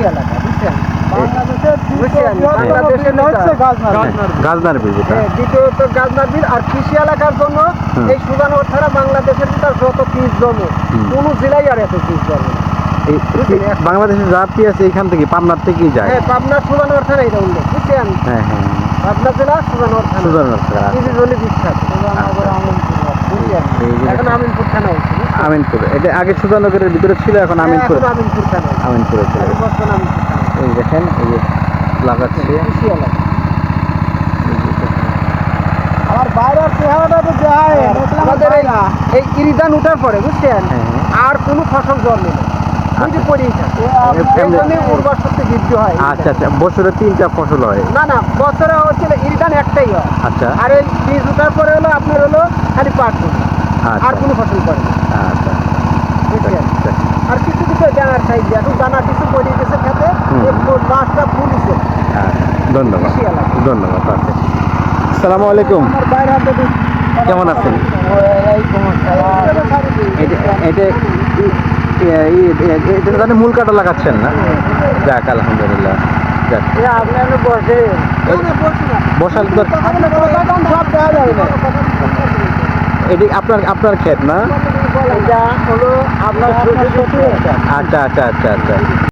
কৃষি এলাকা বুঝছেন? বাংলাদেশের বুঝছেন দ্বিতীয় বাংলাদেশের বৃহত্তম হচ্ছে গাজনার গাজনার বীজ এটা দ্বিতীয়ত গাজনার বিল আর কৃষি এলাকার জন্য এই সুগানগর ছাড়া বাংলাদেশের ভিতর যত পিস জমে। কোন জেলায় আর এত পিস জমে না। এই বুঝছেন, এক- বাংলাদেশের যা আছে এখান থেকে পাবনার থেকেই যায়। হ্যাঁ পাবনা সুগানগর থানা এটা উল্লেখ বুঝছেন? হ্যাঁ হ্যাঁ। পাবনা জেলা সুগানগর থানা থেকে কৃষি বিখ্যাত সুজানগর আমিনপুর বুঝছেন এই যে- এখন আমিনপুর থানা হয়েছে বুঝছেন? আমিনপুর। এটা আগে সুজানগরের ভিতরে ছিল এখন হ্যাঁ, আমিনপুর। আমিনপুর ছিল এই দেখেন এই যে লাগাচ্ছে। আমার বাইরের চেহারাটা তো দেখায় আমাদের এই ইরিদান উঠার পরে বুঝছেন? হ্যাঁ, হ্যাঁ। আর কোনো ফসল জন্মে না ওই আচ্ছা। হয়। আচ্ছা আচ্ছা। বছরে তিনটা ফসল হয়। না না বছরে হচ্ছে ইরিদান একটাই হয়। আচ্ছা। আর এই বীজ উঠার পরে হলো আপনার হলো খালি পাট আর আচ্ছা। কোনো ফসল করে না আচ্ছা বুঝছেন আচ্ছা। আর দানার এখন দানা কিছু পড়ে গেছে খেতে মাছটা ফুলিছে আচ্ছা, ধন্যবাদ। ধন্যবাদ আচ্ছা। আসসালামু আলাইকুম। কেমন আছেন? এটা এটা মূল কাটা লাগাচ্ছেন না? যাক আলহামদুলিল্লাহ। যাক। বসাল। এটি আপনার আপনার ক্ষেত না? এটা হলো আপনার আচ্ছা আচ্ছা আচ্ছা আচ্ছা।